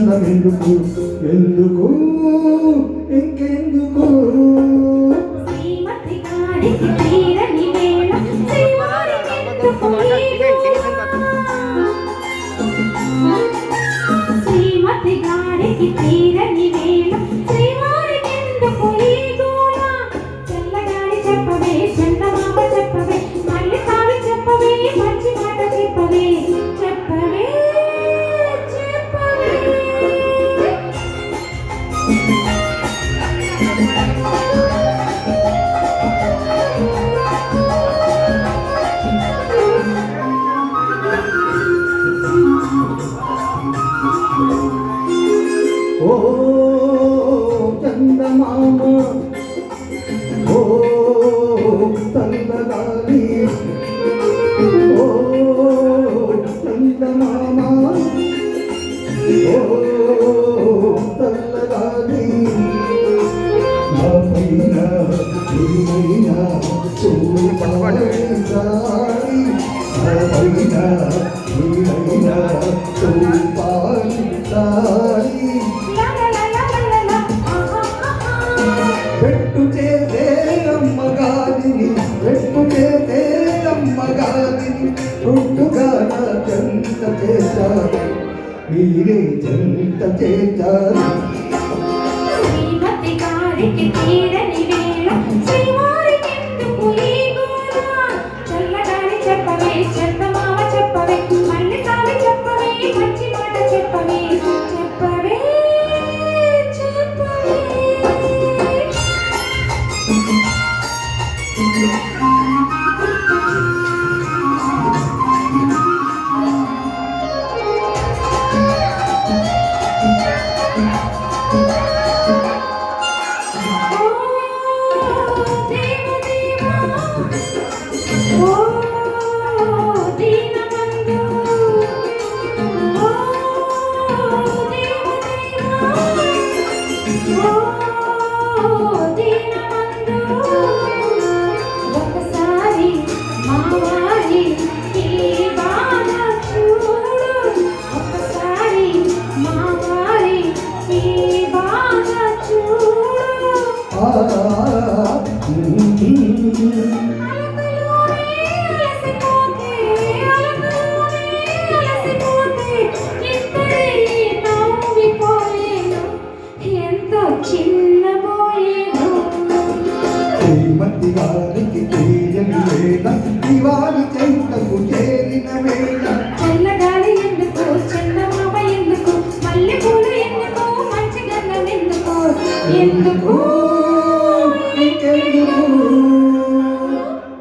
అందం ఎందుకు? ఎందుకు? ఇంకెందుకు? శ్రీమతి చందగాలి ఓ చందమామ ఓ చల్లగాలి నా చూపాలి చూపాలి అమ్మగారిని పుట్టుగా చెంత చేశారు. మీరే చెంత చేశారు శ్రీమతి గారికి తీరని వేళ శ్రీవారికెందుకు ఈ చెప్పవే మళ్ళీ చెప్పవే మంచి మాట చెప్పవే చెప్పవే చెప్పవే ఓ దేవ శ్రీమతి గారికి తీయని వేళ దివాళి చెంతకు చేరిన వేళ చల్లగాలి ఎందుకు చందమామ ఎందుకు మల్లెపూలు ఎందుకు మంచి గంధం ఎందుకు ఎందుకు